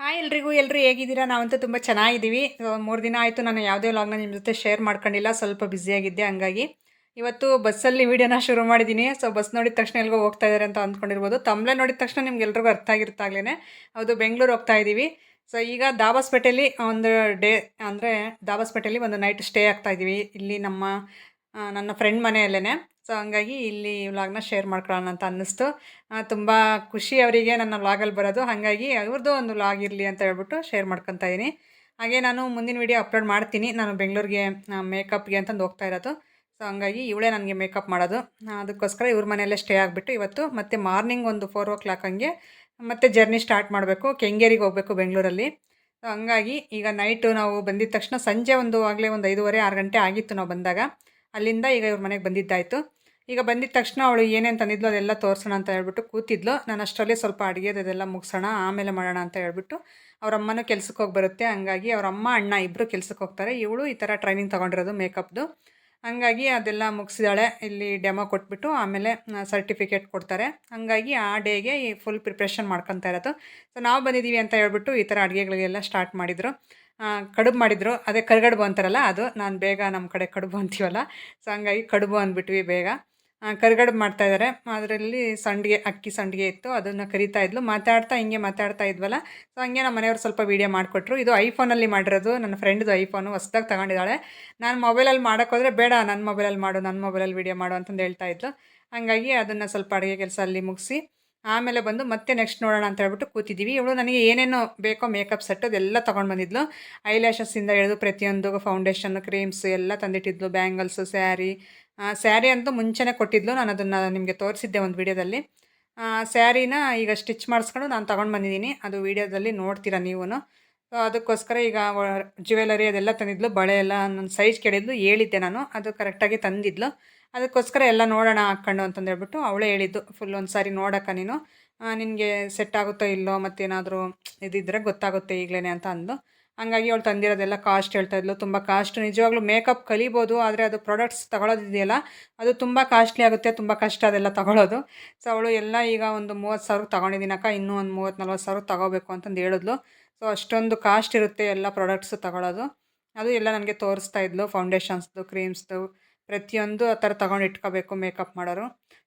Hi ಎಲ್ರಿಗೂ ಎಲ್ಲರೂ ಹೇಗಿದ್ದೀರಾ? ನಾವಂತೂ ತುಂಬ ಚೆನ್ನಾಗಿದ್ದೀವಿ. ಮೂರು ದಿನ ಆಯಿತು ನಾನು ಯಾವುದೇ ವ್ಲಾಗ್ನ ನಿಮ್ಮ ಜೊತೆ ಶೇರ್ ಮಾಡ್ಕೊಂಡಿಲ್ಲ, ಸ್ವಲ್ಪ ಬ್ಯುಸಿಯಾಗಿದ್ದೆ ಹಂಗಾಗಿ. ಇವತ್ತು ಬಸ್ಸಲ್ಲಿ ವೀಡಿಯೋನ ಶುರು ಮಾಡಿದ್ದೀನಿ ಸೊ ಬಸ್ ನೋಡಿದ ತಕ್ಷಣ ಎಲ್ಗೋ ಹೋಗ್ತಾ ಇದ್ದಾರೆ ಅಂತ ಅಂದ್ಕೊಂಡಿರ್ಬೋದು. ತಮ್ಮಲೆ ನೋಡಿದ ತಕ್ಷಣ ನಿಮ್ಗೆ ಎಲ್ರಿಗೂ ಅರ್ಥ ಆಗಿರ್ತಾಗ್ಲೇ ಹೌದು, ಬೆಂಗಳೂರು ಹೋಗ್ತಾ ಇದ್ದೀವಿ ಸೊ ಈಗ ದಾಬಾಸ್ಪೇಟೆಯಲ್ಲಿ ಒಂದು ಡೇ ಅಂದರೆ ದಾಬಾಸ್ಪೇಟೆಯಲ್ಲಿ ಒಂದು ನೈಟ್ ಸ್ಟೇ ಆಗ್ತಾ ಇದ್ದೀವಿ ಇಲ್ಲಿ ನಮ್ಮ ನನ್ನ ಫ್ರೆಂಡ್ ಮನೆಯಲ್ಲೇ ಸೊ ಹಂಗಾಗಿ ಇಲ್ಲಿ ವ್ಲಾಗ್ನ ಶೇರ್ ಮಾಡ್ಕೊಳ್ಳೋಣ ಅಂತ ಅನ್ನಿಸ್ತು. ತುಂಬ ಖುಷಿ ಅವರಿಗೆ ನನ್ನ ವ್ಲಾಗಲ್ಲಿ ಬರೋದು. ಹಾಗಾಗಿ ಅವ್ರದ್ದು ಒಂದು ವ್ಲಾಗ್ ಇರಲಿ ಅಂತ ಹೇಳ್ಬಿಟ್ಟು ಶೇರ್ ಮಾಡ್ಕೊತ ಇದ್ದೀನಿ ಹಾಗೆ ನಾನು ಮುಂದಿನ ವೀಡಿಯೋ ಅಪ್ಲೋಡ್ ಮಾಡ್ತೀನಿ. ನಾನು ಬೆಂಗಳೂರಿಗೆ ಮೇಕಪ್ಗೆ ಅಂತಂದು ಹೋಗ್ತಾ ಇರೋದು. ಸೊ ಹಂಗಾಗಿ ಇವಳೇ ನನಗೆ ಮೇಕಪ್ ಮಾಡೋದು. ಅದಕ್ಕೋಸ್ಕರ ಇವ್ರ ಮನೆಯಲ್ಲೇ ಸ್ಟೇ ಆಗಿಬಿಟ್ಟು ಇವತ್ತು ಮತ್ತೆ ಮಾರ್ನಿಂಗ್ ಒಂದು ಫೋರ್ ಓ ಕ್ಲಾಕ್ ಹಂಗೆ ಮತ್ತೆ ಜರ್ನಿ ಸ್ಟಾರ್ಟ್ ಮಾಡಬೇಕು. ಕೆಂಗೇರಿಗೆ ಹೋಗಬೇಕು ಬೆಂಗಳೂರಲ್ಲಿ. ಸೊ ಹಂಗಾಗಿ ಈಗ ನೈಟು ನಾವು ಬಂದಿದ್ದ ತಕ್ಷಣ ಸಂಜೆ ಒಂದು ಆಗಲೇ ಒಂದು ಐದೂವರೆ, ಆರು ಗಂಟೆ ಆಗಿತ್ತು ನಾವು ಬಂದಾಗ. ಅಲ್ಲಿಂದ ಈಗ ಇವ್ರ ಮನೆಗೆ ಬಂದಿದ್ದಾಯಿತು. ಈಗ ಬಂದಿದ ತಕ್ಷಣ ಅವಳು ಏನೇನು ತಂದಿದ್ಲು ಅದೆಲ್ಲ ತೋರಿಸೋಣ ಅಂತ ಹೇಳ್ಬಿಟ್ಟು ಕೂತಿದ್ಲು. ನಾನು ಅಷ್ಟರಲ್ಲಿ ಸ್ವಲ್ಪ ಅಡುಗೆದೆಲ್ಲ ಮುಗಿಸೋಣ, ಆಮೇಲೆ ಮಾಡೋಣ ಅಂತ ಹೇಳ್ಬಿಟ್ಟು ಅವ್ರ ಅಮ್ಮನೂ ಕೆಲ್ಸಕ್ಕೆ ಹೋಗಿ ಬರುತ್ತೆ. ಹಂಗಾಗಿ ಅವ್ರ ಅಮ್ಮ ಅಣ್ಣ ಇಬ್ಬರು ಕೆಲ್ಸಕ್ಕೆ ಹೋಗ್ತಾರೆ. ಇವಳು ಈ ಥರ ಟ್ರೈನಿಂಗ್ ತೊಗೊಂಡಿರೋದು ಮೇಕಪ್ದು ಹಂಗಾಗಿ ಅದೆಲ್ಲ ಮುಗಿಸಿದಾಳೆ. ಇಲ್ಲಿ ಡೆಮೋ ಕೊಟ್ಬಿಟ್ಟು ಆಮೇಲೆ ಸರ್ಟಿಫಿಕೇಟ್ ಕೊಡ್ತಾರೆ. ಹಂಗಾಗಿ ಆ ಡೇಗೆ ಈ ಫುಲ್ ಪ್ರಿಪ್ರೇಷನ್ ಮಾಡ್ಕೊತಾ ಇರೋದು. ಸೊ ನಾವು ಬಂದಿದ್ದೀವಿ ಅಂತ ಹೇಳ್ಬಿಟ್ಟು ಈ ಥರ ಅಡುಗೆಗಳಿಗೆಲ್ಲ ಸ್ಟಾರ್ಟ್ ಮಾಡಿದರು. ಕಡುಬು ಮಾಡಿದರು. ಅದೇ ಕರ್ಗಡುಬು ಅಂತಾರಲ್ಲ, ಅದು ನಾನು ಬೇಗ ನಮ್ಮ ಕಡೆ ಕಡುಬು ಅಂತೀವಲ್ಲ. ಸೊ ಹಂಗಾಗಿ ಕಡುಬು ಅಂದ್ಬಿಟ್ವಿ ಬೇಗ. ಕರಿಗಡುಬು ಮಾಡ್ತಾಯಿದ್ದಾರೆ ಅದರಲ್ಲಿ ಸಂಡಿಗೆ, ಅಕ್ಕಿ ಸಂಡಿಗೆ ಇತ್ತು. ಅದನ್ನು ಕರಿತಾ ಇದ್ಲು. ಮಾತಾಡ್ತಾ, ಹಿಂಗೆ ಮಾತಾಡ್ತಾ ಇದ್ವಲ್ಲ. ಸೊ ಹಂಗೆ ನಮ್ಮ ಮನೆಯವ್ರು ಸ್ವಲ್ಪ ವೀಡಿಯೋ ಮಾಡಿಕೊಟ್ರು. ಇದು ಐಫೋನಲ್ಲಿ ಮಾಡಿರೋದು. ನನ್ನ ಫ್ರೆಂಡ್ದು ಐಫೋನು ಹೊಸ್ದಾಗಿ ತಗೊಂಡಿದ್ದಾಳೆ. ನಾನು ಮೊಬೈಲಲ್ಲಿ ಮಾಡೋಕ್ಕೋದ್ರೆ ಬೇಡ ನನ್ನ ಮೊಬೈಲಲ್ಲಿ ಮಾಡು ನನ್ನ ಮೊಬೈಲಲ್ಲಿ ವೀಡಿಯೋ ಮಾಡು ಅಂತಂದು ಹೇಳ್ತಾ ಇದ್ಲು. ಹಂಗಾಗಿ ಅದನ್ನು ಸ್ವಲ್ಪ ಅಡುಗೆ ಕೆಲಸ ಅಲ್ಲಿ ಮುಗಿಸಿ, ಆಮೇಲೆ ಬಂದು ಮತ್ತೆ ನೆಕ್ಸ್ಟ್ ನೋಡೋಣ ಅಂತ ಹೇಳ್ಬಿಟ್ಟು ಕೂತಿದ್ದೀವಿ ಇವಳು ನನಗೆ ಏನೇನೋ ಬೇಕೋ ಮೇಕಪ್ ಸೆಟ್ ಅದೆಲ್ಲ ತೊಗೊಂಡು ಬಂದಿದ್ಲು. ಐಲ್ಯಾಶಸ್ಸಿಂದ ಹಿಡಿದು ಪ್ರತಿಯೊಂದು ಫೌಂಡೇಶನ್ ಕ್ರೀಮ್ಸ್ ಎಲ್ಲ ತಂದಿಟ್ಟಿದ್ಲು. ಬ್ಯಾಂಗಲ್ಸು ಸ್ಯಾರಿ ಸ್ಯಾರಿ ಅಂತೂ ಮುಂಚೆನೇ ಕೊಟ್ಟಿದ್ಲು. ನಾನು ಅದನ್ನು ನಿಮಗೆ ತೋರಿಸಿದ್ದೆ ಒಂದು ವೀಡಿಯೋದಲ್ಲಿ. ಸ್ಯಾರಿನ ಈಗ ಸ್ಟಿಚ್ ಮಾಡಿಸ್ಕೊಂಡು ನಾನು ತೊಗೊಂಡು ಬಂದಿದ್ದೀನಿ. ಅದು ವೀಡಿಯೋದಲ್ಲಿ ನೋಡ್ತೀರಾ ನೀವು ಸೊ ಅದಕ್ಕೋಸ್ಕರ ಈಗ ಜ್ಯುವೆಲರಿ ಅದೆಲ್ಲ ತಂದಿದ್ಲು. ಬಳೆ ಎಲ್ಲ ನನ್ನ ಸೈಜ್ ಕೇಳಿದ್ಲು. ಹೇಳಿದ್ದೆ ನಾನು. ಅದು ಕರೆಕ್ಟಾಗಿ ತಂದಿದ್ಲು. ಅದಕ್ಕೋಸ್ಕರ ಎಲ್ಲ ನೋಡೋಣ ಹಾಕ್ಕೊಂಡು ಅಂತಂದೇಳ್ಬಿಟ್ಟು ಅವಳೇ ಹೇಳಿದ್ದು. ಫುಲ್ ಒಂದು ಸಾರಿ ನೋಡೋಕ್ಕ ನೀನು. ನಿನಗೆ ಸೆಟ್ ಆಗುತ್ತೋ ಇಲ್ಲೋ ಮತ್ತೇನಾದರೂ ಇದಿದ್ರೆ ಗೊತ್ತಾಗುತ್ತೆ ಈಗಲೇ ಅಂತ ಅಂದು ಹಂಗಾಗಿ ಅವಳು ತಂದಿರೋದೆಲ್ಲ ಕಾಸ್ಟ್ ಹೇಳ್ತಾ ಇದ್ಲು. ತುಂಬ ಕಾಸ್ಟ್ ನಿಜವಾಗ್ಲೂ ಮೇಕಪ್ ಕಲಿಬೋದು, ಆದರೆ ಅದು ಪ್ರಾಡಕ್ಟ್ಸ್ ತಗೊಳೋದಿದೆಯಲ್ಲ, ಅದು ತುಂಬ ಕಾಸ್ಟ್ಲಿ ಆಗುತ್ತೆ, ತುಂಬ ಕಷ್ಟ ಅದೆಲ್ಲ ತಗೊಳ್ಳೋದು ಸೊ ಅವಳು ಎಲ್ಲ ಈಗ ಒಂದು ಮೂವತ್ತು ಸಾವಿರ ತೊಗೊಂಡಿದ್ದೀನಕ್ಕ ಇನ್ನೂ ಒಂದು ಮೂವತ್ತು ನಲ್ವತ್ತು ಸಾವಿರ ತಗೋಬೇಕು ಅಂತಂದು ಹೇಳಿದ್ಲು. ಸೊ ಅಷ್ಟೊಂದು ಕಾಸ್ಟ್ ಇರುತ್ತೆ ಎಲ್ಲ ಪ್ರಾಡಕ್ಟ್ಸ್ ತಗೊಳ್ಳೋದು ಅದು ಎಲ್ಲ ನನಗೆ ತೋರಿಸ್ತಾ ಇದ್ಲು ಫೌಂಡೇಶನ್ಸ್ದು ಕ್ರೀಮ್ಸ್ದು ಪ್ರತಿಯೊಂದು ಆ ಥರ ತೊಗೊಂಡು ಇಟ್ಕೋಬೇಕು ಮೇಕಪ್ ಮಾಡೋರು.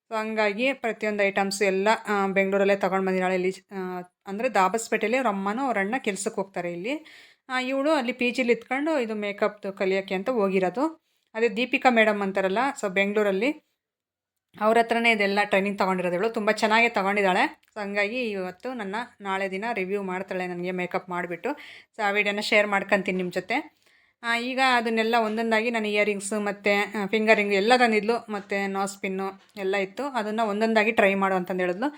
ಸೊ ಹಂಗಾಗಿ ಪ್ರತಿಯೊಂದು ಐಟಮ್ಸು ಎಲ್ಲ ಬೆಂಗಳೂರಲ್ಲೇ ತೊಗೊಂಡು ಬಂದಿದ್ದಾಳೆ ಇಲ್ಲಿ ಅಂದರೆ ದಾಬಸ್ಪೇಟೆಯಲ್ಲಿ ಅವ್ರ ಅಮ್ಮನೂ ಅವ್ರ ಅಣ್ಣ ಕೆಲ್ಸಕ್ಕೆ ಹೋಗ್ತಾರೆ ಇಲ್ಲಿ. ಇವಳು ಅಲ್ಲಿ ಪಿ ಜಿಲಿ ಇತ್ಕೊಂಡು ಇದು ಮೇಕಪ್ದು ಕಲಿಯೋಕ್ಕೆ ಅಂತ ಹೋಗಿರೋದು. ಅದೇ ದೀಪಿಕಾ ಮೇಡಮ್ ಅಂತಾರಲ್ಲ ಸೊ ಬೆಂಗಳೂರಲ್ಲಿ ಅವ್ರ ಹತ್ರನೇ ಇದೆಲ್ಲ ಟ್ರೈನಿಂಗ್ ತೊಗೊಂಡಿರೋದು ಇವಳು. ತುಂಬ ಚೆನ್ನಾಗೇ ತೊಗೊಂಡಿದ್ದಾಳೆ. ಸೊ ಹಂಗಾಗಿ ಇವತ್ತು ನನ್ನ ನಾಳೆ ದಿನ ರಿವ್ಯೂ ಮಾಡ್ತಾಳೆ, ನನಗೆ ಮೇಕಪ್ ಮಾಡಿಬಿಟ್ಟು. ಸೊ ಆ ವಿಡಿಯೋನ ಶೇರ್ ಮಾಡ್ಕೊತೀನಿ ನಿಮ್ಮ ಜೊತೆ. ಈಗ ಅದನ್ನೆಲ್ಲ ಒಂದೊಂದಾಗಿ ನಾನು ಇಯರಿಂಗ್ಸು ಮತ್ತು ಫಿಂಗರಿಂಗ್ ಎಲ್ಲ ತಂದಿದ್ಲು, ಮತ್ತು ನೋಸ್ ಪಿನ್ನು ಎಲ್ಲ ಇತ್ತು. ಅದನ್ನು ಒಂದೊಂದಾಗಿ ಟ್ರೈ ಮಾಡು ಅಂತಂದು ಹೇಳಿದ್ಲು.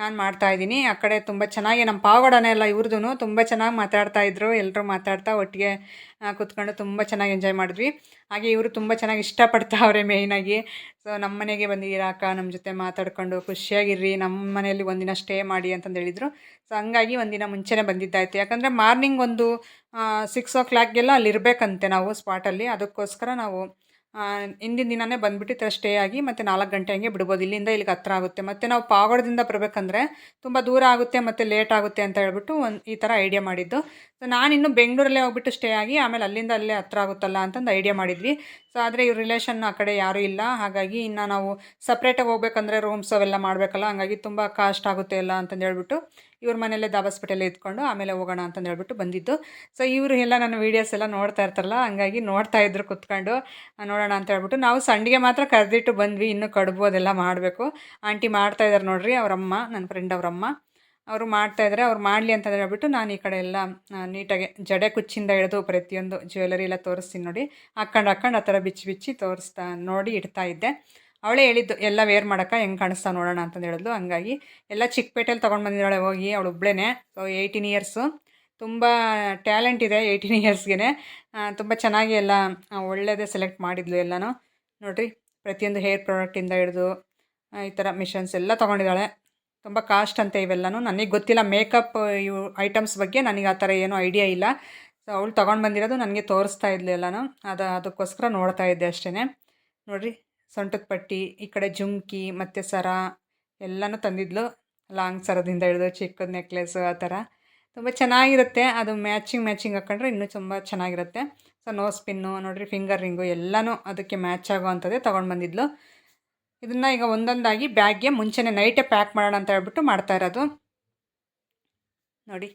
ನಾನು ಮಾಡ್ತಾಯಿದ್ದೀನಿ ಆ ಕಡೆ ತುಂಬ ಚೆನ್ನಾಗಿ ನಮ್ಮ ಪಾವಗಡನೆ ಎಲ್ಲ ಇವ್ರದ್ದು ತುಂಬ ಚೆನ್ನಾಗಿ ಮಾತಾಡ್ತಾ ಇದ್ರು. ಎಲ್ಲರೂ ಮಾತಾಡ್ತಾ ಒಟ್ಟಿಗೆ ಕೂತ್ಕೊಂಡು ತುಂಬ ಚೆನ್ನಾಗಿ ಎಂಜಾಯ್ ಮಾಡಿದ್ವಿ. ಹಾಗೆ ಇವರು ತುಂಬ ಚೆನ್ನಾಗಿ ಇಷ್ಟಪಡ್ತಾವ್ರೆ ಮೇಯ್ನಾಗಿ ಸೊ ನಮ್ಮ ಮನೆಗೆ ಬಂದಿದ್ದೀರಾ ಅಕ್ಕ? ನಮ್ಮ ಜೊತೆ ಮಾತಾಡ್ಕೊಂಡು ಖುಷಿಯಾಗಿರ್ರಿ. ನಮ್ಮ ಮನೆಯಲ್ಲಿ ಒಂದಿನ ಸ್ಟೇ ಮಾಡಿ ಅಂತಂದು ಹೇಳಿದರು. ಸೊ ಹಂಗಾಗಿ ಒಂದಿನ ಮುಂಚೆನೇ ಬಂದಿದ್ದಾಯಿತು. ಯಾಕಂದರೆ ಮಾರ್ನಿಂಗ್ ಒಂದು ಸಿಕ್ಸ್ ಓ ಕ್ಲಾಕ್ಗೆಲ್ಲ ಅಲ್ಲಿ ಇರಬೇಕಂತೆ ನಾವು ಸ್ಪಾಟಲ್ಲಿ ಅದಕ್ಕೋಸ್ಕರ ನಾವು ಹಿಂದಿನ ದಿನವೇ ಬಂದುಬಿಟ್ಟು ಥರ ಸ್ಟೇ ಆಗಿ ಮತ್ತು ನಾಲ್ಕು ಗಂಟೆ ಹಂಗೆ ಬಿಡ್ಬೋದು. ಇಲ್ಲಿಂದ ಇಲ್ಲಿಗೆ ಹತ್ರ ಆಗುತ್ತೆ. ಮತ್ತು ನಾವು ಪಾವಗಡದಿಂದ ಬರಬೇಕಂದ್ರೆ ತುಂಬ ದೂರ ಆಗುತ್ತೆ ಮತ್ತು ಲೇಟ್ ಆಗುತ್ತೆ ಅಂತ ಹೇಳ್ಬಿಟ್ಟು ಒಂದು ಈ ಥರ ಐಡಿಯಾ ಮಾಡಿದ್ದು. ಸೊ ಇನ್ನೂ ಬೆಂಗಳೂರಲ್ಲೇ ಹೋಗ್ಬಿಟ್ಟು ಸ್ಟೇ ಆಗಿ ಆಮೇಲೆ ಅಲ್ಲಿಂದ ಅಲ್ಲೇ ಹತ್ರ ಆಗುತ್ತಲ್ಲ ಅಂತಂದು ಐಡಿಯಾ ಮಾಡಿದ್ವಿ. ಸೊ ಆದರೆ ಇವ್ರ ರಿಲೇಷನ್ ಆ ಕಡೆ ಯಾರೂ ಇಲ್ಲ. ಹಾಗಾಗಿ ಇನ್ನು ನಾವು ಸಪ್ರೇಟಾಗಿ ಹೋಗ್ಬೇಕಂದ್ರೆ ರೂಮ್ಸ್ ಅವೆಲ್ಲ ಮಾಡಬೇಕಲ್ಲ. ಹಾಗಾಗಿ ತುಂಬ ಕಾಸ್ಟ್ ಆಗುತ್ತೆ ಎಲ್ಲ ಅಂತಂದು ಹೇಳ್ಬಿಟ್ಟು ಇವ್ರ ಮನೆಯಲ್ಲೇ ದಾಬಾಸ್ಪೇಟೆಲ್ಲೇ ಇದ್ಕೊಂಡು ಆಮೇಲೆ ಹೋಗೋಣ ಅಂತಂದು ಹೇಳ್ಬಿಟ್ಟು ಬಂದಿದ್ದು. ಸೊ ಇವರು ಎಲ್ಲ ನನ್ನ ವೀಡಿಯೋಸ್ ಎಲ್ಲ ನೋಡ್ತಾ ಇರ್ತಾರಲ್ಲ, ಹಂಗಾಗಿ ನೋಡ್ತಾ ಇದ್ರು ಕುತ್ಕೊಂಡು. ನೋಡೋಣ ಅಂತ ಹೇಳ್ಬಿಟ್ಟು ನಾವು ಸಂಡಿಗೆ ಮಾತ್ರ ಕರೆದಿಟ್ಟು ಬಂದ್ವಿ, ಇನ್ನೂ ಕಡುಬು ಅದೆಲ್ಲ ಮಾಡಬೇಕು. ಆಂಟಿ ಮಾಡ್ತಾ ಇದ್ದಾರೆ ನೋಡ್ರಿ, ಅವರಮ್ಮ, ನನ್ನ ಫ್ರೆಂಡ್ ಅವರಮ್ಮ. ಅವರು ಮಾಡ್ತಾ ಇದ್ದಾರೆ ಅವ್ರು ಮಾಡಲಿ ಅಂತ ಹೇಳ್ಬಿಟ್ಟು ನಾನು ಈ ಕಡೆ ಎಲ್ಲ ನೀಟಾಗಿ ಜಡೆ ಕುಚ್ಚಿಂದ ಹಿಡಿದು ಪ್ರತಿಯೊಂದು ಜ್ಯುವೆಲರಿ ಎಲ್ಲ ತೋರಿಸ್ತೀನಿ ನೋಡಿ. ಹಾಕ್ಕೊಂಡು ಹಾಕ್ಕೊಂಡು ಆ ಥರ ಬಿಚ್ಚಿ ಬಿಚ್ಚಿ ತೋರಿಸ್ತಾ ನೋಡಿ ಇಡ್ತಾ ಇದ್ದೆ. ಅವಳೇ ಹೇಳಿದ್ದು, ಎಲ್ಲ ವೇರ್ ಮಾಡೋಕೆ ಹೆಂಗೆ ಕಾಣಿಸ್ತಾ ನೋಡೋಣ ಅಂತಂದು ಹೇಳಿದ್ಲು. ಹಂಗಾಗಿ ಎಲ್ಲ ಚಿಕ್ಕಪೇಟೆಯಲ್ಲಿ ತೊಗೊಂಡು ಬಂದಿದ್ದಾಳೆ ಹೋಗಿ, ಅವಳು ಒಬ್ಬಳೇ ಸೊ ಏಯ್ಟೀನ್ ಇಯರ್ಸು ತುಂಬ ಟ್ಯಾಲೆಂಟ್ ಇದೆ ಏಯ್ಟೀನ್ ಇಯರ್ಸ್ಗೆ ತುಂಬ ಚೆನ್ನಾಗಿ ಎಲ್ಲ ಒಳ್ಳೆಯದೇ ಸೆಲೆಕ್ಟ್ ಮಾಡಿದ್ಲು ಎಲ್ಲನೂ. ನೋಡಿರಿ, ಪ್ರತಿಯೊಂದು ಹೇರ್ ಪ್ರಾಡಕ್ಟಿಂದ ಹಿಡಿದು ಈ ಥರ ಮಿಷನ್ಸ್ ಎಲ್ಲ ತೊಗೊಂಡಿದ್ದಾಳೆ. ತುಂಬ ಕಾಸ್ಟ್ ಅಂತ ಇವೆಲ್ಲನೂ. ನನಗೆ ಗೊತ್ತಿಲ್ಲ ಮೇಕಪ್ ಇವು ಐಟಮ್ಸ್ ಬಗ್ಗೆ. ನನಗೆ ಆ ಥರ ಏನೂ ಐಡಿಯಾ ಇಲ್ಲ. ಸೊ ಅವಳು ತೊಗೊಂಡು ಬಂದಿರೋದು ನನಗೆ ತೋರಿಸ್ತಾ ಇದ್ಲು ಎಲ್ಲನೂ. ಅದು, ಅದಕ್ಕೋಸ್ಕರ ನೋಡ್ತಾ ಇದ್ದೆ ಅಷ್ಟೇ ನೋಡಿರಿ ಸೊಂಟದ ಪಟ್ಟಿ, ಈ ಕಡೆ ಜುಮ್ಕಿ, ಮತ್ತು ಸರ ಎಲ್ಲನೂ ತಂದಿದ್ಲು. ಲಾಂಗ್ ಸರದಿಂದ ಹಿಡಿದು ಚಿಕ್ಕದ ನೆಕ್ಲೆಸ್ ಆ ಥರ. ತುಂಬ ಚೆನ್ನಾಗಿರುತ್ತೆ. ಅದು ಮ್ಯಾಚಿಂಗ್ ಮ್ಯಾಚಿಂಗ್ ಹಾಕೊಂಡ್ರೆ ಇನ್ನೂ ತುಂಬ ಚೆನ್ನಾಗಿರುತ್ತೆ. ಸೊ ನೋ ಪಿನ್ನು ನೋಡಿರಿ ಫಿಂಗರ್ ರಿಂಗು ಎಲ್ಲನೂ ಅದಕ್ಕೆ ಮ್ಯಾಚ್ ಆಗೋವಂಥದ್ದೇ ತೊಗೊಂಡು ಬಂದಿದ್ಲು. ಇದನ್ನು ಈಗ ಒಂದೊಂದಾಗಿ ಬ್ಯಾಗ್ಗೆ ಮುಂಚೆನೇ ನೈಟೇ ಪ್ಯಾಕ್ ಮಾಡೋಣ ಅಂತ ಹೇಳ್ಬಿಟ್ಟು ಮಾಡ್ತಾ ಇರೋದು. ನೋಡಿ.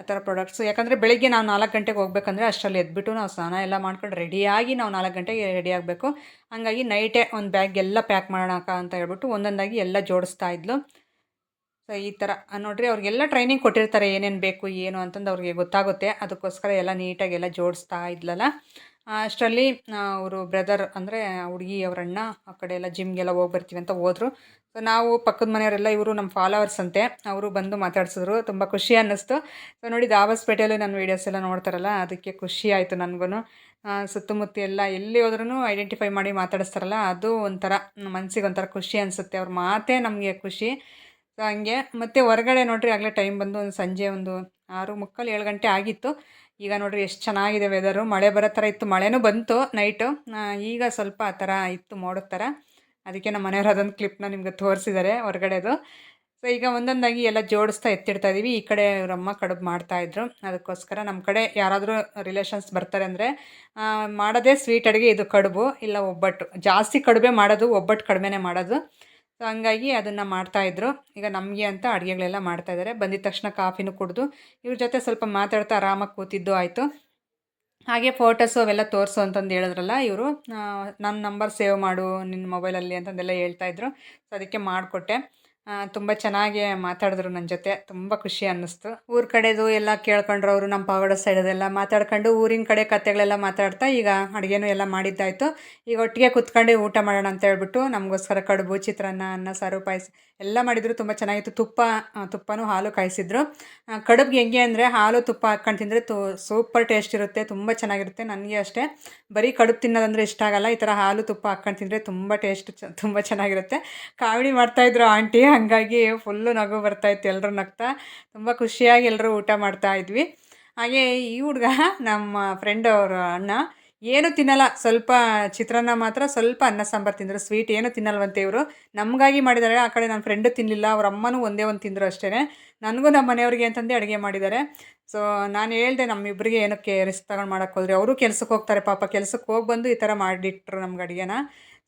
ಆ ಥರ ಪ್ರಾಡಕ್ಟ್ಸು ಯಾಕಂದರೆ ಬೆಳಿಗ್ಗೆ ನಾವು ನಾಲ್ಕು ಗಂಟೆಗೆ ಹೋಗ್ಬೇಕಂದ್ರೆ ಅಷ್ಟರಲ್ಲಿ ಎದ್ಬಿಟ್ಟು ನಾವು ಸ್ನಾನ ಎಲ್ಲ ಮಾಡ್ಕೊಂಡು ರೆಡಿಯಾಗಿ ನಾವು ನಾಲ್ಕು ಗಂಟೆಗೆ ರೆಡಿ ಆಗಬೇಕು. ಹಾಗಾಗಿ ನೈಟೇ ಒಂದು ಬ್ಯಾಗ್ ಎಲ್ಲ ಪ್ಯಾಕ್ ಮಾಡೋಣಕ್ಕ ಅಂತ ಹೇಳ್ಬಿಟ್ಟು ಒಂದೊಂದಾಗಿ ಎಲ್ಲ ಜೋಡಿಸ್ತಾ ಇದ್ಲು. ಸೊ ಈ ಥರ. ನೋಡಿರಿ, ಅವ್ರಿಗೆಲ್ಲ ಟ್ರೈನಿಂಗ್ ಕೊಟ್ಟಿರ್ತಾರೆ ಏನೇನು ಬೇಕು, ಏನು ಅಂತಂದು ಅವ್ರಿಗೆ ಗೊತ್ತಾಗುತ್ತೆ. ಅದಕ್ಕೋಸ್ಕರ ಎಲ್ಲ ನೀಟಾಗಿ ಎಲ್ಲ ಜೋಡಿಸ್ತಾ ಇದ್ಲಲ್ಲ. ಅಷ್ಟರಲ್ಲಿ ಅವರು ಬ್ರದರ್ ಅಂದರೆ ಹುಡುಗಿ ಅವರಣ್ಣ ಆ ಕಡೆ ಎಲ್ಲ ಜಿಮ್ಗೆಲ್ಲ ಹೋಗಿ ಬರ್ತೀವಿ ಅಂತ ಹೋದರು. ಸೊ ನಾವು ಪಕ್ಕದ ಮನೆಯವರೆಲ್ಲ ಇವರು ನಮ್ಮ ಫಾಲೋವರ್ಸ್ ಅಂತೆ. ಅವರು ಬಂದು ಮಾತಾಡ್ಸಿದ್ರು. ತುಂಬ ಖುಷಿ ಅನ್ನಿಸ್ತು. ಸೊ ನೋಡಿ ದಾಬಸ್ಪೇಟೆಯಲ್ಲಿ ನನ್ನ ವೀಡಿಯೋಸ್ ಎಲ್ಲ ನೋಡ್ತಾರಲ್ಲ, ಅದಕ್ಕೆ ಖುಷಿ ಆಯಿತು ನನಗೂ ಸುತ್ತಮುತ್ತ ಎಲ್ಲ ಎಲ್ಲಿ ಹೋದ್ರೂ ಐಡೆಂಟಿಫೈ ಮಾಡಿ ಮಾತಾಡಿಸ್ತಾರಲ್ಲ, ಅದು ಒಂಥರ ಮನಸ್ಸಿಗೆ ಒಂಥರ ಖುಷಿ ಅನಿಸುತ್ತೆ. ಅವ್ರ ಮಾತೇ ನಮಗೆ ಖುಷಿ. ಸೊ ಹಂಗೆ. ಮತ್ತು ಹೊರಗಡೆ ನೋಡಿರಿ, ಆಗಲೇ ಟೈಮ್ ಬಂದು ಒಂದು ಸಂಜೆ ಒಂದು ಆರು ಮುಕ್ಕಾಲು ಏಳು ಗಂಟೆ ಆಗಿತ್ತು. ಈಗ ನೋಡಿರಿ ಎಷ್ಟು ಚೆನ್ನಾಗಿದೆ ವೆದರು ಮಳೆ ಬರೋ ಥರ ಇತ್ತು. ಮಳೆನೂ ಬಂತು ನೈಟು ಈಗ ಸ್ವಲ್ಪ ಆ ಥರ ಇತ್ತು ಮೋಡದ ಥರ ಅದಕ್ಕೆ ನಮ್ಮ ಮನೆಯವ್ರು ಅದೊಂದು ಕ್ಲಿಪ್ನ ನಿಮ್ಗೆ ತೋರಿಸಿದ್ದಾರೆ ಹೊರಗಡೆದು. ಸೊ ಈಗ ಒಂದೊಂದಾಗಿ ಎಲ್ಲ ಜೋಡಿಸ್ತಾ ಎತ್ತಿಡ್ತಾ ಇದ್ದೀವಿ ಈ ಕಡೆ ಅವರಮ್ಮ ಕಡುಬು ಮಾಡ್ತಾಯಿದ್ರು ಅದಕ್ಕೋಸ್ಕರ ನಮ್ಮ ಕಡೆ ಯಾರಾದರೂ ರಿಲೇಷನ್ಸ್ ಬರ್ತಾರೆ ಅಂದರೆ ಮಾಡೋದೇ ಸ್ವೀಟ್ ಅಡುಗೆ ಇದು ಕಡುಬು, ಇಲ್ಲ ಒಬ್ಬಟ್ಟು. ಜಾಸ್ತಿ ಕಡುಬೆ ಮಾಡೋದು, ಒಬ್ಬಟ್ಟು ಕಡಿಮೆನೇ ಮಾಡೋದು. ಸೊ ಹಂಗಾಗಿ ಅದನ್ನು ಮಾಡ್ತಾಯಿದ್ರು ಈಗ ನಮಗೆ ಅಂತ ಅಡುಗೆಗಳೆಲ್ಲ ಮಾಡ್ತಾಯಿದ್ದಾರೆ ಬಂದಿದ ತಕ್ಷಣ ಕಾಫಿನೂ ಕುಡಿದು ಇವ್ರ ಜೊತೆ ಸ್ವಲ್ಪ ಮಾತಾಡ್ತಾ ಆರಾಮಾಗಿ ಕೂತಿದ್ದು ಆಯಿತು. ಹಾಗೆ ಫೋಟೋಸು ಅವೆಲ್ಲ ತೋರಿಸು ಅಂತಂದು ಹೇಳಿದ್ರಲ್ಲ ಇವರು. ನನ್ನ ನಂಬರ್ ಸೇವ್ ಮಾಡು ನಿನ್ನ ಮೊಬೈಲಲ್ಲಿ ಅಂತಂದೆಲ್ಲ ಹೇಳ್ತಾಯಿದ್ರು ಸೊ ಅದಕ್ಕೆ ಮಾಡಿಕೊಟ್ಟೆ. ತುಂಬ ಚೆನ್ನಾಗಿ ಮಾತಾಡಿದ್ರು ನನ್ನ ಜೊತೆ. ತುಂಬ ಖುಷಿ ಅನ್ನಿಸ್ತು. ಊರ ಕಡೆದು ಎಲ್ಲ ಕೇಳ್ಕೊಂಡ್ರು ಅವರು ನಮ್ಮ ಪಾವಡ ಸೈಡದೆಲ್ಲ ಮಾತಾಡ್ಕೊಂಡು ಊರಿನ ಕಡೆ ಕತೆಗಳೆಲ್ಲ ಮಾತಾಡ್ತಾ ಈಗ ಅಡುಗೆನೂ ಎಲ್ಲ ಮಾಡಿದ್ದಾಯಿತು. ಈಗ ಒಟ್ಟಿಗೆ ಕುತ್ಕೊಂಡು ಊಟ ಮಾಡೋಣ ಅಂತ ಹೇಳ್ಬಿಟ್ಟು ನಮಗೋಸ್ಕರ ಕಡುಬು, ಚಿತ್ರಾನ್ನ, ಅನ್ನ, ಸಾರು, ಪಾಯಸ ಎಲ್ಲ ಮಾಡಿದ್ರು. ತುಂಬ ಚೆನ್ನಾಗಿತ್ತು. ತುಪ್ಪ ತುಪ್ಪನೂ ಹಾಲು ಕಾಯಿಸಿದ್ರು. ಕಡುಬ್ಗೆ ಹೆಂಗೆ ಅಂದರೆ ಹಾಲು ತುಪ್ಪ ಹಾಕ್ಕೊಂಡು ತಿಂದರೆ ತು, ಸೂಪರ್ ಟೇಸ್ಟ್ ಇರುತ್ತೆ. ತುಂಬ ಚೆನ್ನಾಗಿರುತ್ತೆ. ನನಗೆ ಅಷ್ಟೇ. ಬರೀ ಕಡುಬು ತಿನ್ನೋದಂದರೆ ಇಷ್ಟ ಆಗಲ್ಲ. ಈ ಥರ ಹಾಲು ತುಪ್ಪ ಹಾಕ್ಕೊಂಡು ತಿಂದರೆ ತುಂಬ ಟೇಸ್ಟ್ ತುಂಬ ಚೆನ್ನಾಗಿರುತ್ತೆ. ಕಾವಡಿ ಮಾಡ್ತಾಯಿದ್ರು ಆಂಟಿ. ಹಾಗಾಗಿ ಫುಲ್ಲು ನಗು ಬರ್ತಾಯಿತ್ತು ಎಲ್ಲರೂ ನಗ್ತಾ. ತುಂಬ ಖುಷಿಯಾಗಿ ಎಲ್ಲರೂ ಊಟ ಮಾಡ್ತಾ ಇದ್ವಿ. ಹಾಗೆ ಈ ಹುಡುಗ ನಮ್ಮ ಫ್ರೆಂಡ್ ಅವರ ಅಣ್ಣ ಏನು ತಿನ್ನಲ್ಲ. ಸ್ವಲ್ಪ ಚಿತ್ರಾನ್ನ ಮಾತ್ರ, ಸ್ವಲ್ಪ ಅನ್ನ ಸಾಂಬಾರು ತಿಂದರು. ಸ್ವೀಟ್ ಏನು ತಿನ್ನಲ್ವಂತೆ ಇವರು. ನಮಗಾಗಿ ಮಾಡಿದ್ದಾರೆ ಆ ಕಡೆ ನನ್ನ ಫ್ರೆಂಡು ತಿನ್ನಲಿಲ್ಲ ಅವ್ರ ಅಮ್ಮನೂ ಒಂದೇ ಒಂದು ತಿಂದರು ಅಷ್ಟೇ ನನಗೂ ನಮ್ಮ ಮನೆಯವ್ರಿಗೆ ಅಂತಂದು ಅಡುಗೆ ಮಾಡಿದ್ದಾರೆ ಸೊ ನಾನು ಹೇಳ್ದೆ ನಮ್ಮಿಬ್ಬರಿಗೆ ಏನಕ್ಕೆ ರಿಸ್ಕ್ ತಗೊಂಡು ಮಾಡೋಕ್ಕೆ ಹೋದ್ರಿ. ಅವರು ಕೆಲ್ಸಕ್ಕೆ ಹೋಗ್ತಾರೆ. ಪಾಪ ಕೆಲಸಕ್ಕೆ ಹೋಗಿ ಬಂದು ಈ ಥರ ಮಾಡಿಟ್ರು ನಮ್ಗೆ ಅಡುಗೆನ.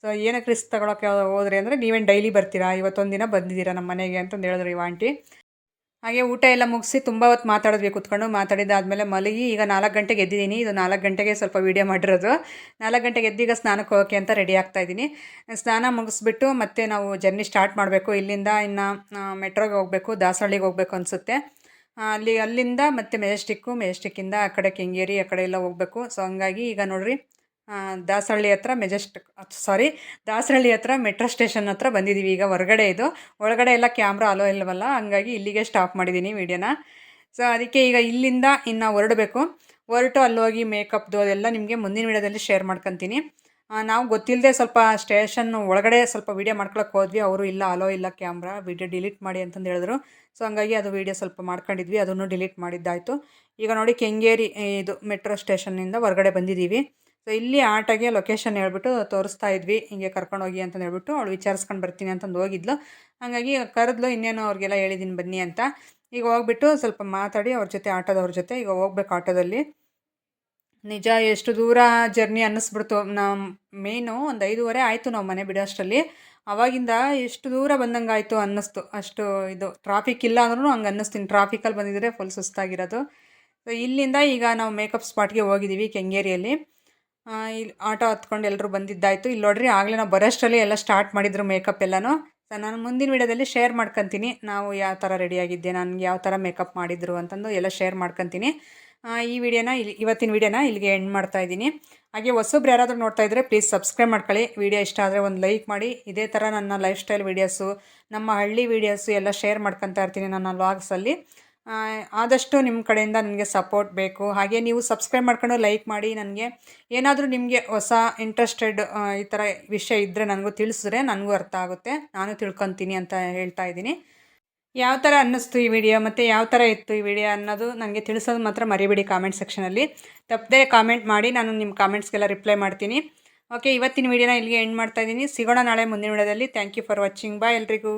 ಸೊ ಏನಕ್ಕೆ ರಿಸ್ಕ್ ತಗೊಳಕ್ಕೆ ಹೋದ್ರಿ ಅಂದರೆ ನೀವೇನು ಡೈಲಿ ಬರ್ತೀರಾ? ಇವತ್ತೊಂದು ದಿನ ಬಂದಿದ್ದೀರಾ ನಮ್ಮ ಮನೆಗೆ ಅಂತಂದು ಹೇಳಿದ್ರು ಇವ ಆಂಟಿ ಹಾಗೆ ಊಟ ಎಲ್ಲ ಮುಗಿಸಿ ತುಂಬ ಹೊತ್ತು ಮಾತಾಡಿದ್ವಿ, ಕುತ್ಕೊಂಡು ಮಾತಾಡಿದ್ದಾದಮೇಲೆ ಮಲಗಿ ಈಗ ನಾಲ್ಕು ಗಂಟೆಗೆ ಎದ್ದಿದ್ದೀನಿ. ಇದು ನಾಲ್ಕು ಗಂಟೆಗೆ ಸ್ವಲ್ಪ ವೀಡಿಯೋ ಮಾಡಿರೋದು. ನಾಲ್ಕು ಗಂಟೆಗೆ ಎದ್ದೀಗ ಸ್ನಾನಕ್ಕೆ ಹೋಗೋಕ್ಕೆ ಅಂತ ರೆಡಿ ಆಗ್ತಾಯಿದ್ದೀನಿ ಸ್ನಾನ ಮುಗಿಸ್ಬಿಟ್ಟು ಮತ್ತೆ ನಾವು ಜರ್ನಿ ಸ್ಟಾರ್ಟ್ ಮಾಡಬೇಕು. ಇಲ್ಲಿಂದ ಇನ್ನು ಮೆಟ್ರೋಗೆ ಹೋಗಬೇಕು ದಾಸಹಳ್ಳಿಗೆ ಹೋಗಬೇಕು ಅನಿಸುತ್ತೆ. ಅಲ್ಲಿ, ಅಲ್ಲಿಂದ ಮತ್ತೆ ಮೆಜೆಸ್ಟಿಕ್ಕು ಮೆಜೆಸ್ಟಿಕ್ಕಿಂದ ಆ ಕಡೆ ಕೆಂಗೇರಿ ಆ ಕಡೆ ಎಲ್ಲ ಹೋಗಬೇಕು. ಸೊ ಹಂಗಾಗಿ ಈಗ ನೋಡಿರಿ ದಾಸಹಳ್ಳಿ ಹತ್ರ ಮೆಜೆಸ್ಟಿಕ್ ಸಾರಿ ದಾಸಹಳ್ಳಿ ಹತ್ರ ಮೆಟ್ರೋ ಸ್ಟೇಷನ್ ಹತ್ರ ಬಂದಿದ್ದೀವಿ ಈಗ ಹೊರಗಡೆ ಇದು. ಒಳಗಡೆ ಎಲ್ಲ ಕ್ಯಾಮ್ರಾ ಅಲೋ ಇಲ್ಲವಲ್ಲ, ಹಂಗಾಗಿ ಇಲ್ಲಿಗೆ ಸ್ಟಾಪ್ ಮಾಡಿದ್ದೀನಿ ವೀಡಿಯೋನ. ಸೊ ಅದಕ್ಕೆ ಈಗ ಇಲ್ಲಿಂದ ಇನ್ನು ಹೊರಡಬೇಕು. ಹೊರಟು ಅಲ್ಲೋಗಿ ಮೇಕಪ್ದು ಅದೆಲ್ಲ ನಿಮಗೆ ಮುಂದಿನ ವೀಡಿಯೋದಲ್ಲಿ ಶೇರ್ ಮಾಡ್ಕೊತೀನಿ. ನಾವು ಗೊತ್ತಿಲ್ಲದೆ ಸ್ವಲ್ಪ ಸ್ಟೇಷನ್ ಒಳಗಡೆ ಸ್ವಲ್ಪ ವೀಡಿಯೋ ಮಾಡ್ಕೊಳಕ್ಕೆ ಹೋದ್ವಿ. ಅವರು ಇಲ್ಲ, ಅಲೋ ಇಲ್ಲ ಕ್ಯಾಮ್ರಾ ವೀಡಿಯೋ ಡಿಲೀಟ್ ಮಾಡಿ ಅಂತಂದು ಹೇಳಿದ್ರು. ಸೊ ಹಂಗಾಗಿ ಅದು ವೀಡಿಯೋ ಸ್ವಲ್ಪ ಮಾಡ್ಕೊಂಡಿದ್ವಿ. ಅದನ್ನು ಡಿಲೀಟ್ ಮಾಡಿದ್ದಾಯಿತು. ಈಗ ನೋಡಿ ಕೆಂಗೇರಿ, ಇದು ಮೆಟ್ರೋ ಸ್ಟೇಷನ್ನಿಂದ ಹೊರಗಡೆ ಬಂದಿದ್ದೀವಿ ಸೊ ಇಲ್ಲಿ ಆಟೋಗೆ ಲೊಕೇಶನ್ ಹೇಳ್ಬಿಟ್ಟು ತೋರಿಸ್ತಾ ಇದ್ವಿ. ಹಿಂಗೆ ಕರ್ಕೊಂಡೋಗಿ ಅಂತ ಹೇಳ್ಬಿಟ್ಟು ಅವಳು ವಿಚಾರಿಸ್ಕೊಂಡು ಬರ್ತೀನಿ ಅಂತಂದು ಹೋಗಿದ್ಲು. ಹಾಗಾಗಿ ಕರೆದ್ಲು, ಇನ್ನೇನು ಅವ್ರಿಗೆಲ್ಲ ಹೇಳಿದ್ದೀನಿ ಬನ್ನಿ ಅಂತ. ಈಗ ಹೋಗ್ಬಿಟ್ಟು ಸ್ವಲ್ಪ ಮಾತಾಡಿ ಅವ್ರ ಜೊತೆ ಆಟೋದವ್ರ ಜೊತೆ ಈಗ ಹೋಗ್ಬೇಕು ಆಟೋದಲ್ಲಿ. ನಿಜ ಎಷ್ಟು ದೂರ ಜರ್ನಿ ಅನ್ನಿಸ್ಬಿಡ್ತು. ನಮ್ಮ ಮೇನು ಒಂದು ಐದೂವರೆ ಆಯಿತು ನಾವು ಮನೆ ಬಿಡೋ ಅಷ್ಟರಲ್ಲಿ. ಅವಾಗಿಂದ ಎಷ್ಟು ದೂರ ಬಂದಂಗೆ ಆಯಿತು ಅನ್ನಿಸ್ತು. ಅಷ್ಟು ಇದು ಟ್ರಾಫಿಕ್ ಇಲ್ಲ ಅಂದ್ರೂ ಹಂಗೆ ಅನ್ನಿಸ್ತೀನಿ. ಟ್ರಾಫಿಕಲ್ಲಿ ಬಂದಿದ್ದರೆ ಫುಲ್ ಸುಸ್ತಾಗಿರೋದು. ಸೊ ಇಲ್ಲಿಂದ ಈಗ ನಾವು ಮೇಕಪ್ ಸ್ಪಾಟ್ಗೆ ಹೋಗಿದ್ದೀವಿ ಕೆಂಗೇರಿಯಲ್ಲಿ. ಇಲ್ಲಿ ಆಟೋ ಹತ್ಕೊಂಡು ಎಲ್ಲರೂ ಬಂದಿದ್ದಾಯಿತು. ಇಲ್ಲಿ ನೋಡ್ರಿ, ಆಗಲೇ ನಾವು ಬರೋಷ್ಟರಲ್ಲಿ ಎಲ್ಲ ಸ್ಟಾರ್ಟ್ ಮಾಡಿದ್ರು ಮೇಕಪ್ ಎಲ್ಲನೂ. ಸೊ ನಾನು ಮುಂದಿನ ವೀಡಿಯೋದಲ್ಲಿ ಶೇರ್ ಮಾಡ್ಕೊತೀನಿ ನಾವು ಯಾವ ಥರ ರೆಡಿಯಾಗಿದ್ದೆ ನನಗೆ ಯಾವ ಥರ ಮೇಕಪ್ ಮಾಡಿದ್ರು ಅಂತಂದು ಎಲ್ಲ ಶೇರ್ ಮಾಡ್ಕೊತೀನಿ. ಈ ವಿಡಿಯೋನ ಇಲ್ಲಿ ಇವತ್ತಿನ ವಿಡಿಯೋನ ಇಲ್ಲಿಗೆ ಎಂಡ್ ಮಾಡ್ತಾ ಇದ್ದೀನಿ. ಹಾಗೆ ಹೊಸಬ್ರು ಯಾರಾದರೂ ನೋಡ್ತಾ ಇದ್ದರೆ ಪ್ಲೀಸ್ ಸಬ್ಸ್ಕ್ರೈಬ್ ಮಾಡ್ಕೊಳ್ಳಿ. ವಿಡಿಯೋ ಇಷ್ಟ ಆದರೆ ಒಂದು ಲೈಕ್ ಮಾಡಿ. ಇದೇ ಥರ ನನ್ನ ಲೈಫ್ ಸ್ಟೈಲ್ ವೀಡಿಯೋಸು ನಮ್ಮ ಹಳ್ಳಿ ವೀಡಿಯೋಸು ಎಲ್ಲ ಶೇರ್ ಮಾಡ್ಕೊತಾ ಇರ್ತೀನಿ ನನ್ನ ಲಾಗ್ಸಲ್ಲಿ ಆದಷ್ಟು ನಿಮ್ಮ ಕಡೆಯಿಂದ ನನಗೆ ಸಪೋರ್ಟ್ ಬೇಕು. ಹಾಗೆ ನೀವು ಸಬ್ಸ್ಕ್ರೈಬ್ ಮಾಡ್ಕೊಂಡು ಲೈಕ್ ಮಾಡಿ. ನನಗೆ ಏನಾದರೂ ನಿಮಗೆ ಹೊಸ ಇಂಟ್ರೆಸ್ಟೆಡ್ ಈ ಥರ ವಿಷಯ ಇದ್ದರೆ ನನಗೂ ತಿಳಿಸಿದ್ರೆ ನನಗೂ ಅರ್ಥ ಆಗುತ್ತೆ. ನಾನು ತಿಳ್ಕೊತೀನಿ ಅಂತ ಹೇಳ್ತಾ ಇದ್ದೀನಿ. ಯಾವ ಥರ ಅನ್ನಿಸ್ತು ಈ ವಿಡಿಯೋ ಮತ್ತು ಯಾವ ಥರ ಇತ್ತು ಈ ವಿಡಿಯೋ ಅನ್ನೋದು ನನಗೆ ತಿಳಿಸೋದು ಮಾತ್ರ ಮರಿಬೇಡಿ ಕಾಮೆಂಟ್ ಸೆಕ್ಷನಲ್ಲಿ ತಪ್ಪದೇ ಕಾಮೆಂಟ್ ಮಾಡಿ. ನಾನು ನಿಮ್ಮ ಕಾಮೆಂಟ್ಸ್ಗೆಲ್ಲ ರಿಪ್ಲೈ ಮಾಡ್ತೀನಿ. ಓಕೆ ಇವತ್ತಿನ ವಿಡಿಯೋನ ಇಲ್ಲಿಗೆ ಎಂಡ್ ಮಾಡ್ತಾ ಇದ್ದೀನಿ. ಸಿಗೋಣ ನಾಳೆ ಮುಂದಿನ ವಿಡಿಯೋದಲ್ಲಿ thank you for watching bye ಎಲ್ರಿಗೂ.